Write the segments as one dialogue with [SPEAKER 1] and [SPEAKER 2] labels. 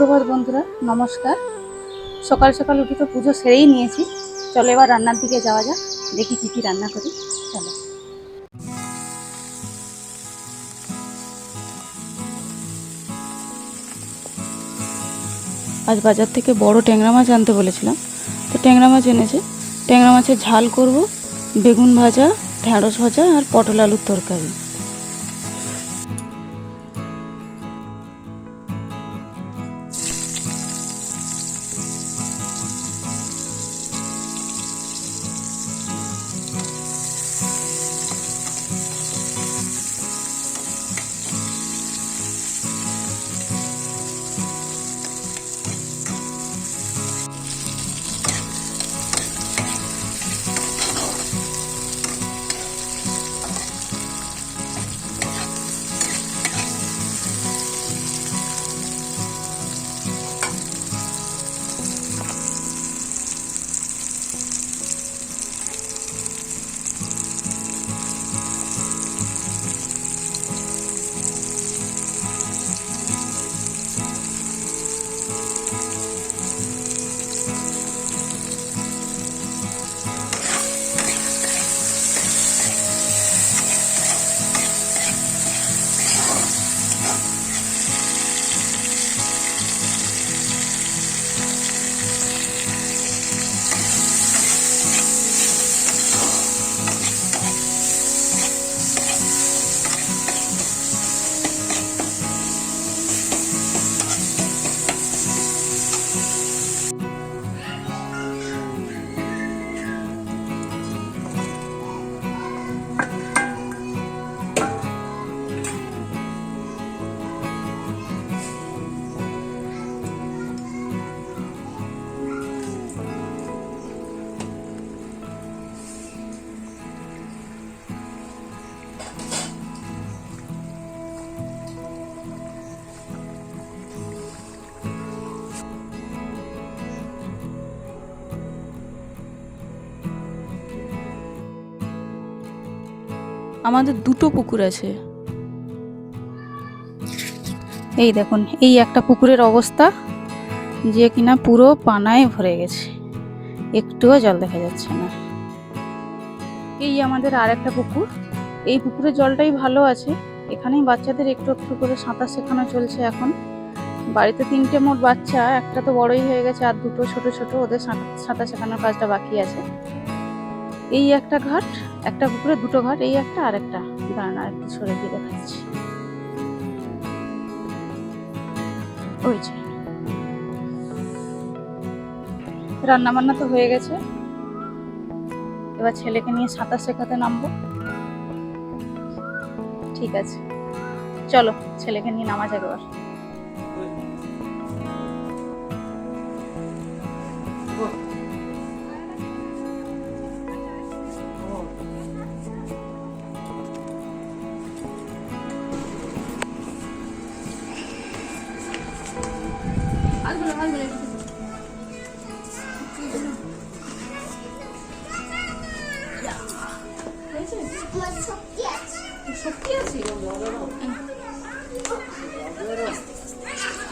[SPEAKER 1] সুপ্রভাত বন্ধুরা, নমস্কার। সকাল সকাল উঠে তো পুজো সেরেই নিয়েছি। চলো এবার রান্নার দিকে যাওয়া যাক, দেখি কী কী রান্না করি। চলো। আজ বাজার থেকে বড় ট্যাংরা মাছ আনতে বলেছিলাম। তো ট্যাংরা মাছ এনেছে। ট্যাংরা মাছের ঝাল করব, বেগুন ভাজা, ঢ্যাঁড়স ভাজা আর পটল আলুর তরকারি। আমাদের দুটো পুকুর আছে। এই দেখুন, এই একটা পুকুরের অবস্থা যে কিনা পুরো পানায় ভরে গেছে। একটুও জল দেখা যাচ্ছে না। এই আমাদের আর একটা পুকুর। এই পুকুরের জলটাই ভালো আছে। এখানেই বাচ্চাদের একটু একটু করে সাঁতার শেখানো চলছে এখন। বাড়িতে তিনটে মোট বাচ্চা, একটা তো বড়ই হয়ে গেছে আর দুটো ছোট ছোট, ওদের সাঁতার শেখানোর কাজটা বাকি আছে। এই একটা ঘাট, একটা পুকুরে দুটো ঘাট, এই একটা আর একটা দাঁড়ান, আর একটু সরে দিয়ে দেখাচ্ছি। ওই যে। রান্না বান্না তো হয়ে গেছে। এবার ছেলেকে নিয়ে সাঁতার শেখাতে নামবো। ঠিক আছে। চলো, ছেলেকে নিয়ে নামা যাবে এবার। সত্যি আছে?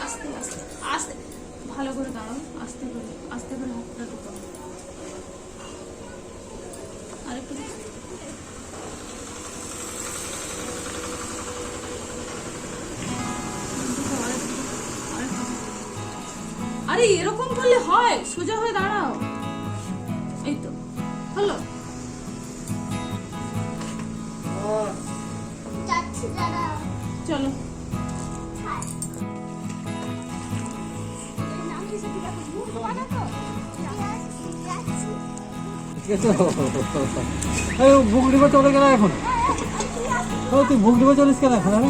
[SPEAKER 1] আস্তে আস্তে আস্তে। ভালো করে দাঁড়াও আস্তে করে আস্তে করে হাতটা ঢুকাও। আরেকটু আরে এরকম করলে হয় সোজা হয়ে দাঁড়াও।
[SPEAKER 2] বুক ডিবা চলে গেল এখন। তুই বুক ডিবা চলিস কেন এখন আরে?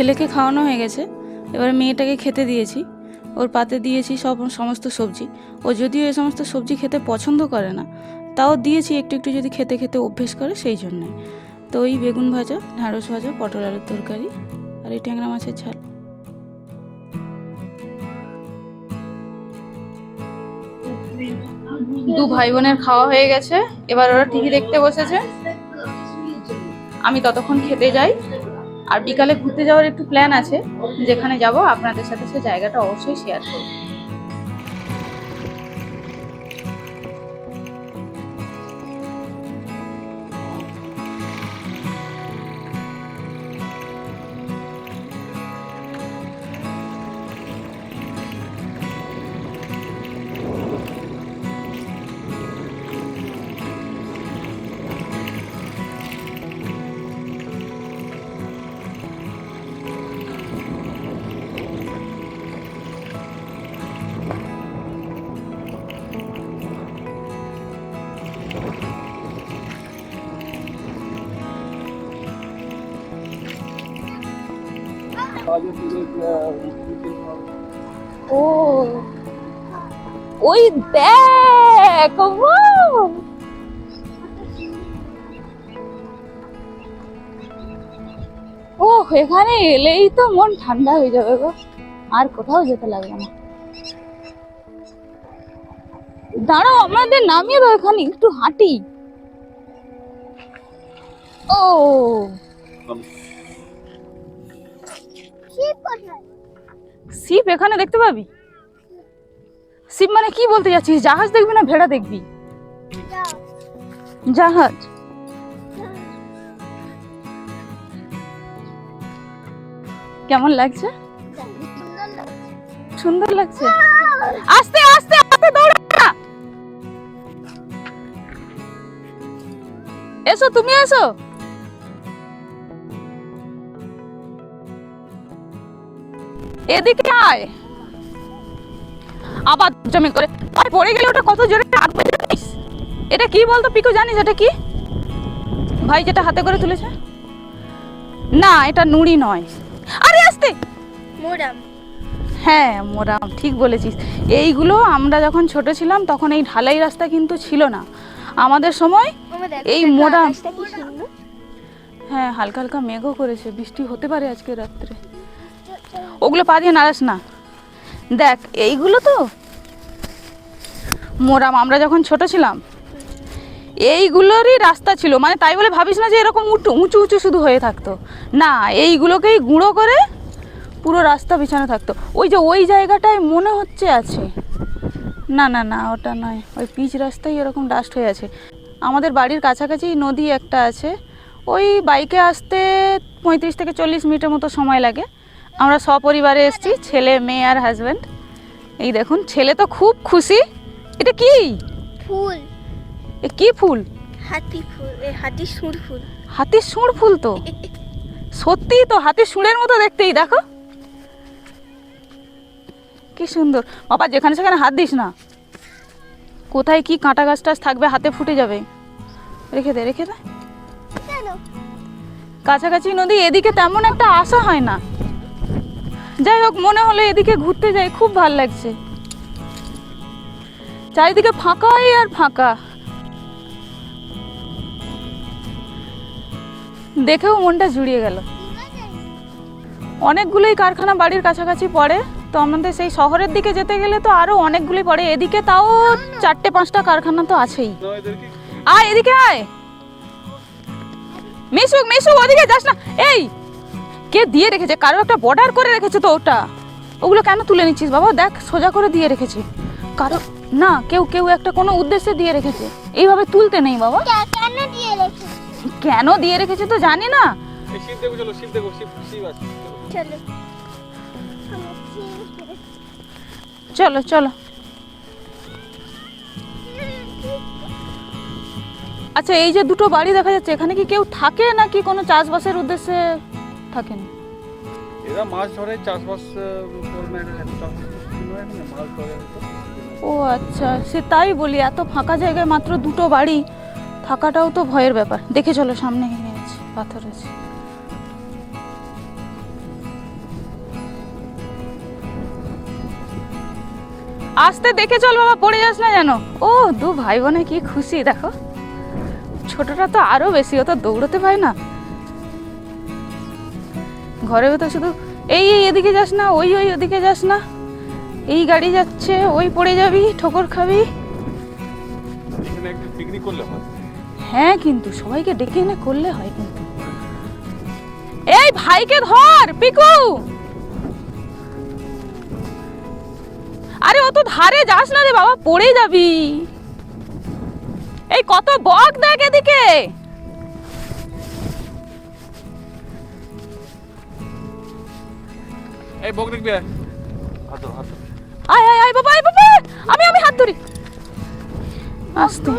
[SPEAKER 1] ছেলেকে খাওয়ানো হয়ে গেছে। এবার মেয়েটাকে খেতে দিয়েছি। ওর পাতে দিয়েছি সব সমস্ত সবজি। ও যদিও এই সমস্ত সবজি খেতে পছন্দ করে না, তাও দিয়েছি একটু একটু যদি খেতে খেতে অভ্যেস করে সেই জন্যে। তো ওই বেগুন ভাজা, ঢ্যাঁড়স ভাজা, পটল আলুর তরকারি আর এই ট্যাংরা মাছের ঝাল। দু ভাই বোনের খাওয়া হয়ে গেছে। এবার ওরা টিভি দেখতে বসেছে। আমি ততক্ষণ খেতে যাই। আর বিকালে ঘুরতে যাওয়ার একটু প্ল্যান আছে, যেখানে যাব, আপনাদের সাথে সে জায়গাটা অবশ্যই শেয়ার করব। ও, ওই দেখ ও এখানে এলেই তো মন ঠান্ডা হয়ে যাবে গো। আর কোথাও যেতে লাগবে না। দাঁড়াও, আমাদের নামিয়ে দাও এখানে, একটু হাঁটি। ও। শিপ এখানে দেখতে পাবি? শিপ মানে কি বলতে যাচ্ছিস? জাহাজ দেখবি না ভেড়া দেখবি? জাহাজ। কেমন লাগছে?
[SPEAKER 3] সুন্দর লাগছে।
[SPEAKER 1] আস্তে আস্তে আস্তে দৌড়া! এসো তুমি এসো। এদিকে আয়। আবার জমি করে। আর পড়ে গেলে ওটা কত জোরে আগবে জানিস? এটা কি বলতো পিকু জানিস এটা কি? ভাই যেটা হাতে করে তুলেছে? না এটা নুড়ি নয়। আরে আস্তে!
[SPEAKER 3] মোরাম।
[SPEAKER 1] হ্যাঁ মোরাম ঠিক বলেছিস। এইগুলো আমরা যখন ছোট ছিলাম তখন এই ঢালাই রাস্তা কিন্তু ছিল না। আমাদের সময় এই মোরাম হ্যাঁ হালকা হালকা মেঘও করেছে। বৃষ্টি হতে পারে আজকে রাত্রে। ওগুলো পা দিয়ে নাড়াস না। দেখ, এইগুলো তো। মোরাম, আমরা যখন ছোট ছিলাম, এইগুলোরই রাস্তা ছিল। মানে তাই বলে ভাবিস না যে এরকম উঁচু উঁচু উঁচু শুধু হয়ে থাকতো। না, এইগুলোকেই গুঁড়ো করে পুরো রাস্তা বিছানো থাকতো। ওই যে ওই জায়গাটায় মনে হচ্ছে আছে। না না না, ওটা নয়। ওই পিচ রাস্তায় এরকম ডাস্ট হয়ে আছে। আমাদের বাড়ির কাছাকাছি নদী একটা আছে। ওই বাইকে আসতে পঁয়ত্রিশ থেকে চল্লিশ মিনিটের মতো সময় লাগে। আমরা সপরিবারে এসেছি ছেলে মেয়ে আর হাজব্যান্ড এই দেখুন ছেলে তো খুব খুশি। এটা কি?
[SPEAKER 3] ফুল।
[SPEAKER 1] এ কি ফুল?
[SPEAKER 3] হাতি ফুল এ হাতি সুর ফুল।
[SPEAKER 1] হাতির সুঁড় ফুল তো? সত্যিই তো হাতির সুঁড়ের মতো দেখতেই দেখো। কি সুন্দর। বাবা যেখানে সেখানে হাত দিস না। কোথায় কি কাঁটা গাছ টাছ থাকবে হাতে ফুটে যাবে। রেখে দে রেখে দে। কাছাকাছি নদী এদিকে তেমন একটা আশা হয় না। যাই হোক, মনে হলো এদিকে ঘুরতে যাই, খুব ভালো লাগছে। চারিদিকে ফাঁকাই আর ফাঁকা। দেখেও মনটা জুড়িয়ে গেল। অনেকগুলোই কারখানা বাড়ির কাছাকাছি পড়ে, তো আমাদের সেই শহরের দিকে যেতে গেলে তো আরও অনেকগুলোই পড়ে। এদিকে তাও চারটে পাঁচটা কারখানা তো আছেই। আয়, এদিকে আয়। মিশুক মিশুক, ওদিকে যাস না। এই! কে দিয়ে রেখেছে? কারও একটা বর্ডার করে রেখেছে তো ওটা। ওগুলো কেন তুলে নিচ্ছিস বাবা? দেখ সোজা করে দিয়ে রেখেছে। কারও না কেউ কেউ একটা কোনো উদ্দেশ্যে দিয়ে রেখেছে। এইভাবে তুলতে নেই বাবা।
[SPEAKER 3] কেন দিয়ে রেখে
[SPEAKER 1] কেন দিয়ে রেখেছে তো জানি না।
[SPEAKER 2] চলো
[SPEAKER 3] চলো।
[SPEAKER 1] আচ্ছা এই যে দুটো বাড়ি দেখা যাচ্ছে এখানে কি কেউ থাকে নাকি কোনো চাষবাসের উদ্দেশ্যে? থাকেন।
[SPEAKER 2] এরা মাছ ধরে চাষবাস মাছ ধরে
[SPEAKER 1] ও আচ্ছা সে তাই বলি এত ফাঁকা জায়গায় মাত্র দুটো বাড়ি থাকাটাও তো ভয়ের ব্যাপার। দেখে চলো সামনে আছে পাথর আছে। আসতে দেখে চল বাবা পড়ে যাস না যেন। ও দু ভাই বোনে কি খুশি দেখো। ছোটটা তো আরও বেশি ও তো দৌড়তে পায় না। ঘরে তো শুধু এই এই এদিকে যাস না ওই ওই ওদিকে যাস না। এই গাড়ি যাচ্ছে ওই পড়ে যাবি ঠোকর খাবি।
[SPEAKER 4] হয়।
[SPEAKER 1] হ্যাঁ কিন্তু সবাইকে ডেকে এনে করলে হয় কিন্তু। এই ভাইকে ধর পিকু! আরে অত ধারে যাস না রে বাবা পড়ে যাবি। এই কত বক দেখ এদিকে।
[SPEAKER 4] এই বক দেখবে হাত হাত।
[SPEAKER 1] আয় আয় আয়, বাবা আয়, বাবা আমি আমি হাত ধরি। আস্তে।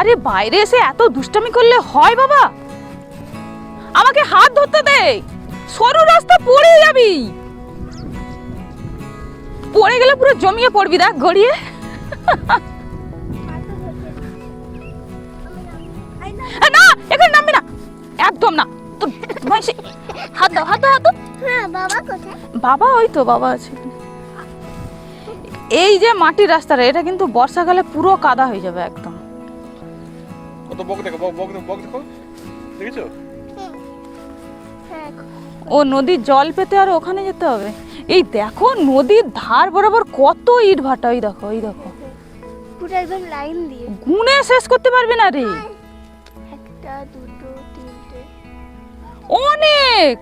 [SPEAKER 1] আরে বাইরে এসে এত দুষ্টামি করলে হয় বাবা। আমাকে হাত ধরতে দে। সরু রাস্তা পড়ে যাবি। পড়ে গেলে পুরো জমিয়ে পড়বি দেখ গড়িয়ে। না এখানে নামবি না। একদম না। হাত দাও হাত দাও হাত
[SPEAKER 3] হ্যাঁ বাবা
[SPEAKER 1] ওই তো বাবা আছে। এই যে মাটির রাস্তাটা এটা কিন্তু বর্ষাকালে পুরো কাদা হয়ে যাবে একদম।
[SPEAKER 4] কত বক দেখো বক বক বক দেখো দেখেছ
[SPEAKER 1] ও নদীর জল পেতে আর ওখানে যেতে হবে। এই দেখো নদীর ধার বরাবর কত ইট ভাটা ওই দেখো ওই দেখো।
[SPEAKER 3] পুরো একদম লাইন দিয়ে।
[SPEAKER 1] গুনে শেষ করতে পারবে না রে।
[SPEAKER 3] একটা দুটো তিনটে।
[SPEAKER 1] অনেক!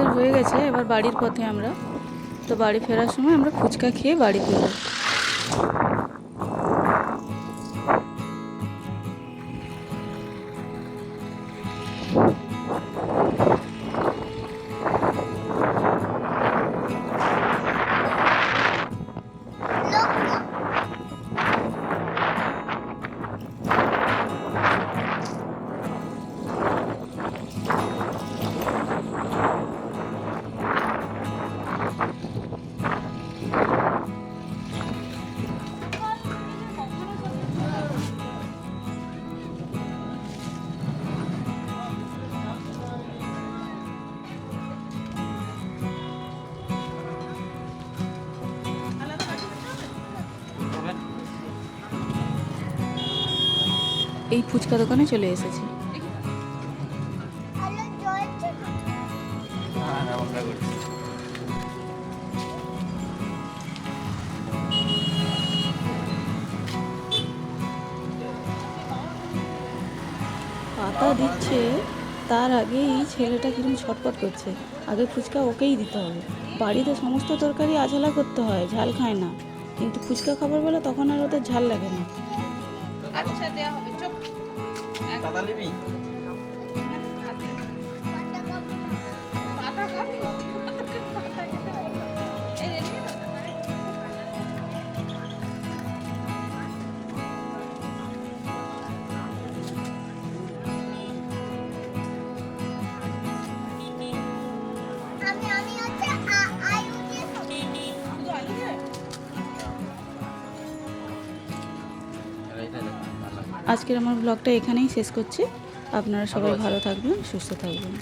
[SPEAKER 1] আমাদের হয়ে গেছে, এবার বাড়ির পথে আমরা। তো বাড়ি ফেরার সময় আমরা ফুচকা খেয়ে বাড়ি ফিরবো। এই ফুচকা দোকানে চলে এসেছি।
[SPEAKER 4] হ্যাঁ হ্যাঁ
[SPEAKER 1] পাতা দিচ্ছে তার আগে এই ছেলেটা কিরম ছটপট করছে। আগে ফুচকা ওকেই দিতে হবে। বাড়িতে সমস্ত তরকারি আঝালা করতে হয় ঝাল খায় না। কিন্তু ফুচকা খাবার বলে তখন আর ওদের ঝাল লাগে না। আচ্ছা দেওয়া হবে।
[SPEAKER 2] দাদা নিবি?
[SPEAKER 1] আজকের আমার ব্লগটা এখানেই শেষ করছি। আপনারা সবাই ভালো থাকবেন সুস্থ থাকবেন।